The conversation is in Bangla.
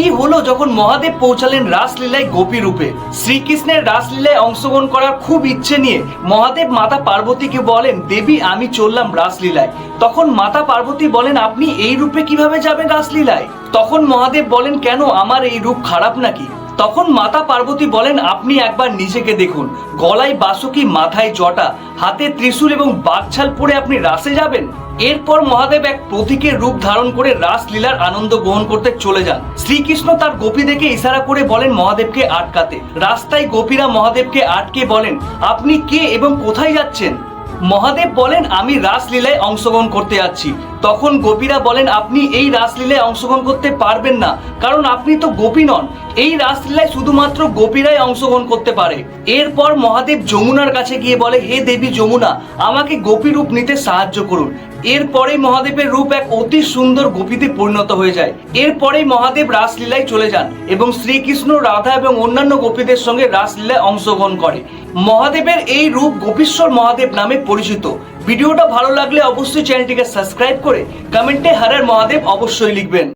কি হলো যখন মহাদেব পৌঁছালেন রাসলীলায় গোপী রূপে? শ্রীকৃষ্ণের রাসলীলায় অংশগ্রহণ করার খুব ইচ্ছে নিয়ে মহাদেব মাতা পার্বতীকে বলেন, দেবী, আমি চললাম রাসলীলায়। তখন মাতা পার্বতী বলেন, আপনি এই রূপে কীভাবে যাবেন রাসলীলায়? তখন মহাদেব বলেন, কেন? আমার এই রূপ খারাপ নাকি? তখন মাতা পার্বতী বলেন, আপনি একবার নিজেকে দেখুন। গলায় বাসুকি, মাথায় জটা, হাতে ত্রিশূল এবং বাঘছাল পরে আপনি রাসে যাবেন? এরপর মহাদেব এক প্রতীকের রূপ ধারণ করে রাসলীলার আনন্দ গ্রহণ করতে চলে যান। শ্রীকৃষ্ণ তার গোপী দেখে ইশারা করে বলেন, মহাদেবকে আটকাতে। রাস্তায় গোপীরা মহাদেবকে আটকে বলেন, আপনি কে এবং কোথায় যাচ্ছেন? মহাদেব বলেন, আমি রাসলীলায় অংশগ্রহণ করতে যাচ্ছি। তখন গোপীরা বলেন, আপনি এই রাসলীলায় অংশগ্রহণ করতে পারবেন না, কারণ আপনি তো গোপী নন। এই রাসলীলায় শুধুমাত্র গোপীরাই অংশগ্রহণ করতে পারে। এরপর মহাদেব যমুনার কাছে গিয়ে বলে, হে দেবী যমুনা, আমাকে গোপী রূপ নিতে সাহায্য করুন। এরপরে মহাদেবের রূপ এক অতি সুন্দর গোপীতে পরিণত হয়ে যায়। এরপরেই মহাদেব রাসলীলায় চলে যান এবং শ্রীকৃষ্ণ, রাধা এবং অন্যান্য গোপীদের সঙ্গে রাসলীলায় অংশগ্রহণ করে। মহাদেবের এই রূপ গোপীশ্বর মহাদেব নামে পরিচিত। ভিডিওটা ভালো লাগলে অবশ্যই চ্যানেলটিকে সাবস্ক্রাইব করে কমেন্টে হারের মহাদেব অবশ্যই লিখবেন।